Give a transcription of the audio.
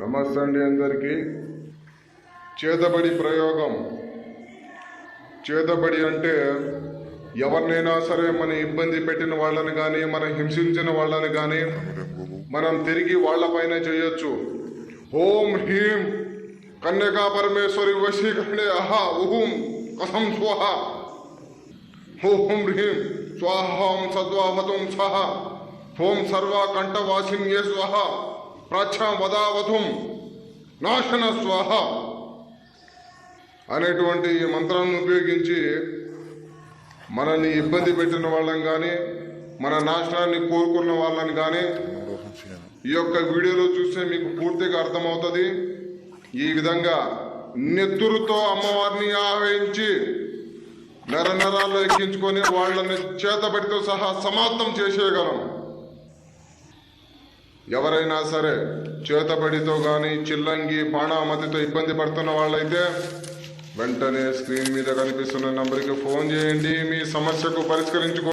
నమస్తే అండి అందరికీ. చేతబడి ప్రయోగం. చేతబడి అంటే ఎవరినైనా సరే మన ఇబ్బంది పెట్టిన వాళ్ళని కానీ మనం హింసించిన వాళ్ళని కానీ మనం తిరిగి వాళ్ళపైన చేయొచ్చు. ఓం హ్రీం కన్యకా పరమేశ్వరి వశీకరణే అహా ఉహుం కసం స్వహ. ఓం హ్రీం స్వాహం సద్వాహతుం సహ. ఓం సర్వ కంఠవాసిన్యే స్వహ. ప్రాచ్యాం వదావధుం నాశన స్వాహ అనేటువంటి ఈ మంత్రాన్ని ఉపయోగించి మనల్ని ఇబ్బంది పెట్టిన వాళ్ళని కానీ మన నాశనాన్ని కోరుకున్న వాళ్ళని కానీ ఈ యొక్క వీడియోలో చూస్తే మీకు పూర్తిగా అర్థమవుతుంది. ఈ విధంగా నెత్తురుతో అమ్మవారిని ఆహ్వానించి నెర నెరాల్లో ఎక్కించుకొని వాళ్ళని చేతబడితో సహా సమాప్తం చేసేయగలం. ఎవరైనా సరే చేతబడితో కానీ చిల్లంగి బాణామతితో ఇబ్బంది పడుతున్న వాళ్ళైతే వెంటనే స్క్రీన్ మీద కనిపిస్తున్న నంబర్కి ఫోన్ చేయండి. మీ సమస్యకు పరిష్కరించుకో